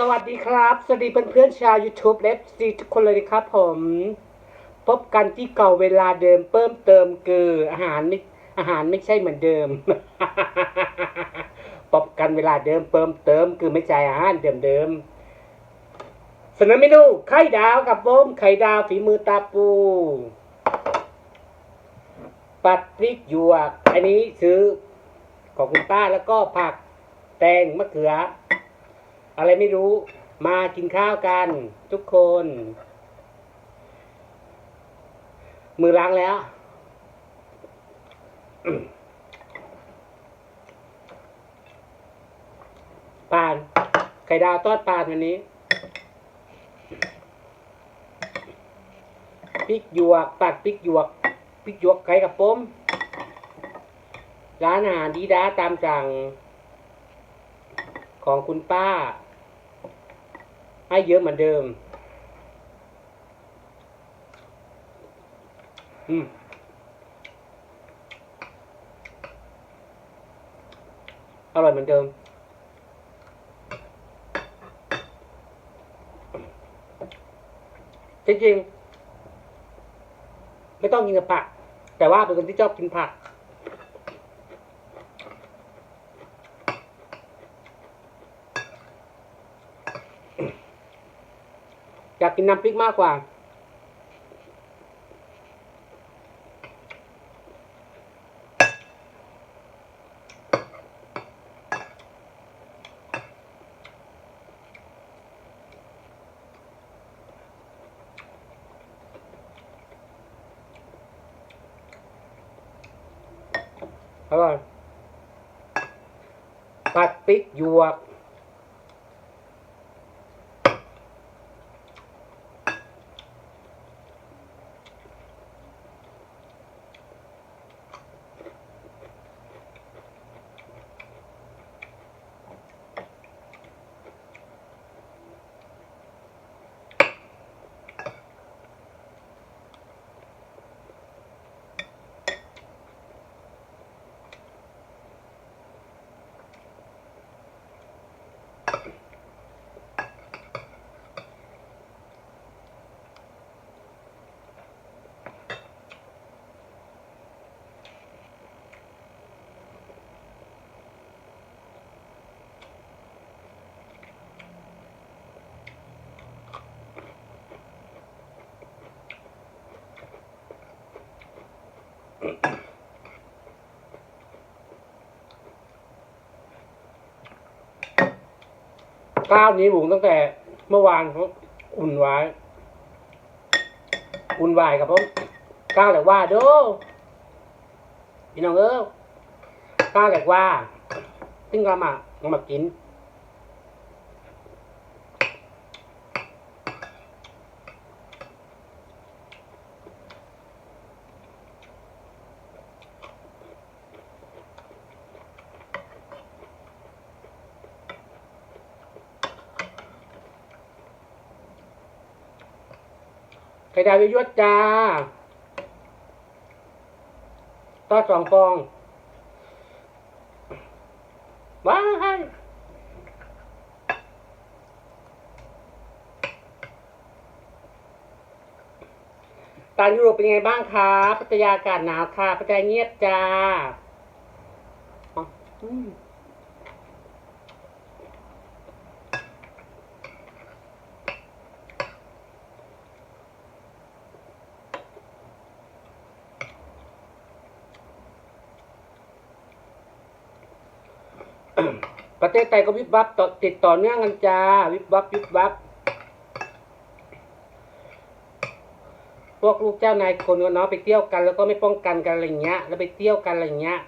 สวัสดีครับ สวัสดีเพื่อนๆชาว YouTube และซีทุกคนเลยนะครับผม พบกันที่เก่าเวลาเดิมเพิ่มเติมคืออาหารไม่อาหารไม่ใช่เหมือนเดิม พบกันเวลาเดิมเพิ่มเติมคือไม่ใช่อาหารเดิมๆเสนอเมนูไข่ดาวกับผมไข่ดาวฝีมือตาปู ปัดพริกหยวก อันนี้ซื้อของคุณป้าแล้วก็ผักแตงมะเขือ อะไรไม่รู้ มากินข้าวกันทุกคน มือล้างแล้วปาน ไข่ดาวทอดปานวันนี้พริกหยวกปัดพริกหยวกพริกหยวกไข่กับป้มร้านอาหารดีด้าตามสั่งของคุณป้า ให้เยอะเหมือนเดิม อืมอร่อยเหมือนเดิม จริงๆ ไม่ต้องกินกับผัก แต่ว่าเป็นคนที่ชอบกินผัก อยา กินน้ำพริกมากกว่า อร่อยผัดพริกหยวก ข้าวนี้หุงตั้งแต่เมื่อวานเขาอุ่นไว้ อุ่นไว้ครับผมข้าวแหลกว่าเด้อพี่น้องเอ้อข้าวแหลกว่าซึ่งเรามาเอามากิน ดาวยวดจ้าทอสองฟองว้ายตานยุโรปเป็นไงบ้างคะพัทยาอากาศหนาวค่ะพัทยาเงียบจ้า ประเทศไทยก็วิบวับต่อติดต่อเนื่องกันจ้า วิบวับวิบวับพวกลูกเจ้านายคนก็เนาะไปเที่ยวกันแล้วก็ไม่ป้องกันกันอะไรเงี้ย แล้วไปเที่ยวกันอะไรเงี้ย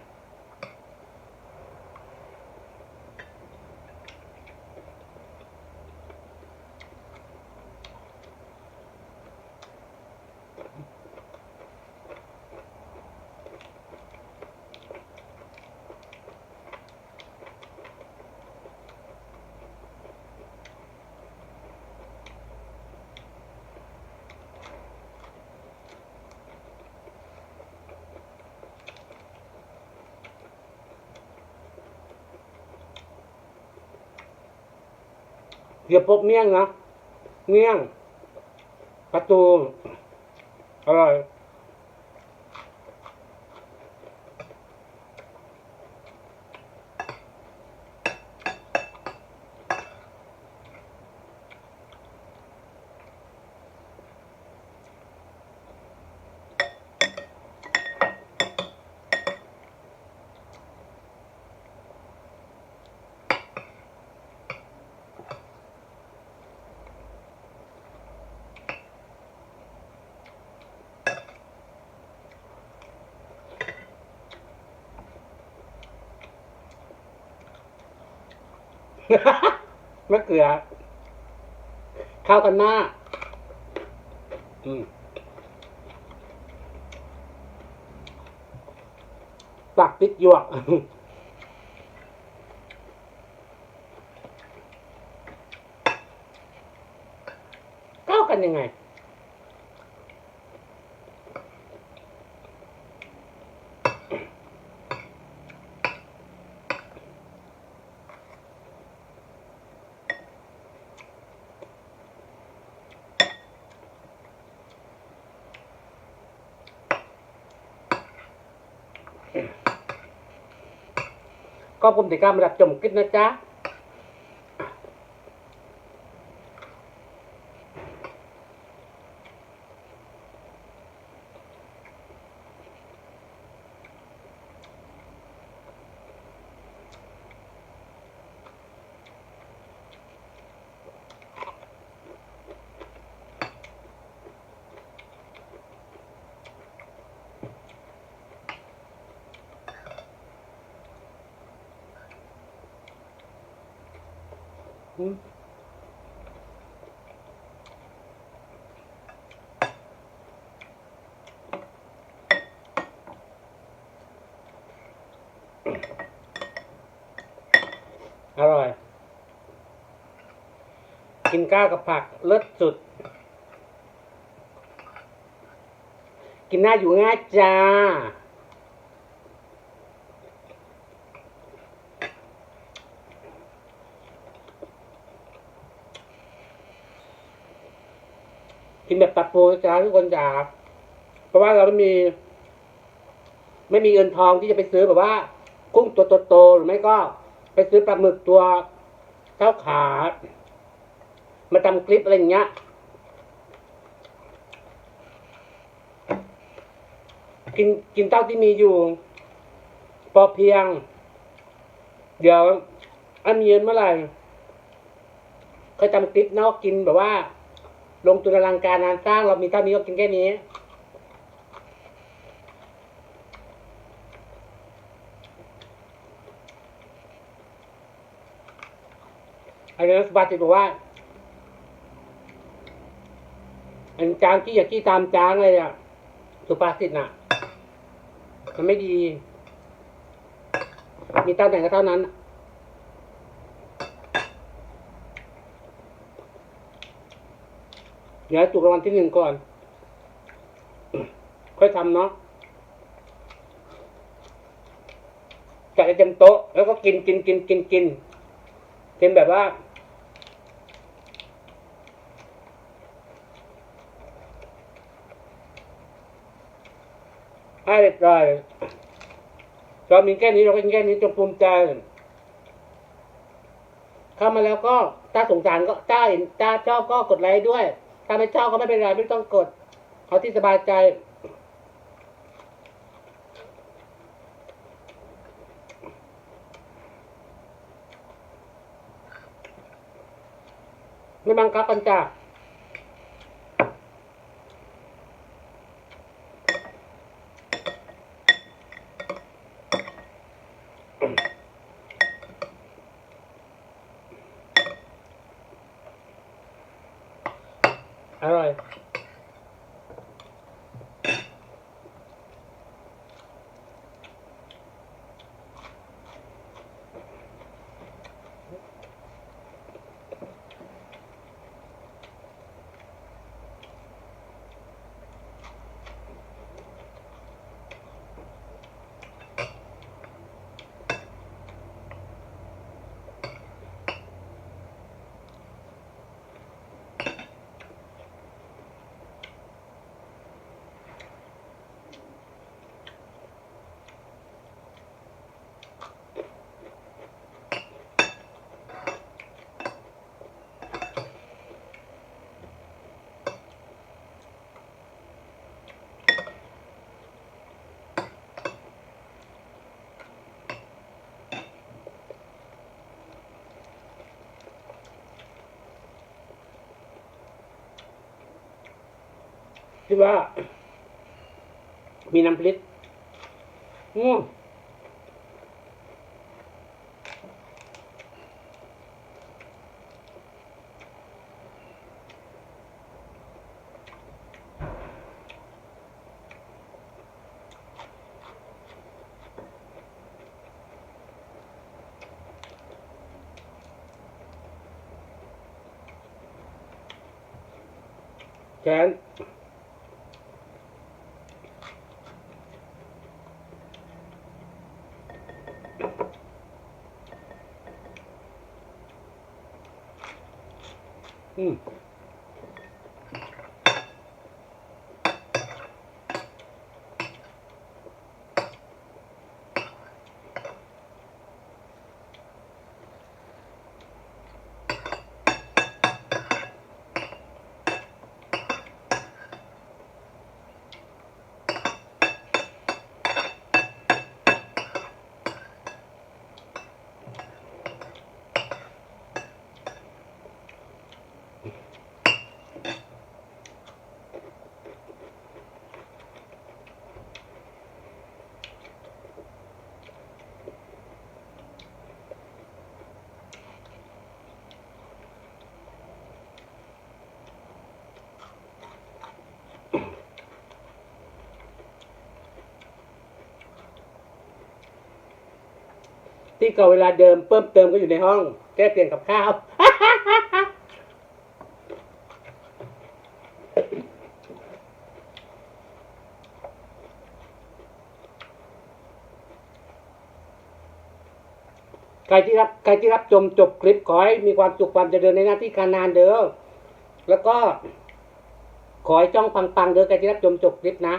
เดี๋ยบพบเมี่ยงนะ เมี่ยง ประตู อร่อย มะเขือ ข้าวกันมากอืมปักพริกหยวกเข้ากันยังไง ก็ผมติดการมาดับจมกิดนะจ๊ะ อร่อย กินข้าวกับผักเลิศสุด กินหน้าอยู่ง่ายจ้า กินะจ้าทุกคนจ๋าเพราะว่าเราไม่มี ไม่มีเงินทองที่จะไปซื้อแบบว่า กุ้งตัวโตๆหรือไม่ก็ ไปซื้อปลาหมึกตัวเท่าขา มาทำคลิปอะไรอย่างเงี้ยกินกินเท่าที่มีอยู่ พอเพียง เดี๋ยวอันเงินเมื่อไหร่เคยทำคลิปเนอกกินแบบว่า ลงทุนอลังการงานสร้างเรามีเท่านี้ก็กินแค่นี้ อันนี้สบายจิบอกว่า อันจางกี้อย่ากี้ตามจางเลยอะ สุภาษิตน่ะ มันไม่ดี มีเท่าไหนก็เท่านั้น เดี๋ยวถูกรางวัลที่หนึ่งก่อน ค่อยทำเนาะจัดให้เต็มโต๊ะ แล้วก็กินกินกินกินกินกินแบบว่า ให้เด็ดเลยเรามีแค่นี้เราก็กินแค่นี้จงภูมิใจเข้ามาแล้วก็ถ้าสงสารก็ถ้าเห็นถ้าชอบก็กดไลค์ด้วย ถ้าไม่ชอบก็ไม่เป็นไรไม่ต้องกด เอาที่สบายใจ ไม่บังคับกันจ้า ที่ว่า มีน้ำพริกอืมแกน อื ที่เก่าเวลาเดิมเพิ่มเติมก็อยู่ในห้อง แก้เปลี่ยนกับข้าวใครที่รับใครที่รับชมจบคลิปขอให้มีความสุขความเจริญในหน้าที่การงานเด้อแล้วก็ขอให้จ้องปังๆเด้อใครที่รับชมจบคลิปนะ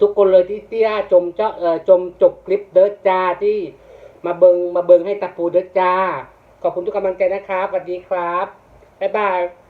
ทุกคนเลยที่ที่ได้ชมเจ้าเออชมจบคลิปเด้อจ้าที่มาเบิงมาเบิงให้ตะปูเด้อจ้า ขอบคุณทุกกำลังใจนะครับสวัสดีครับบ๊ายบาย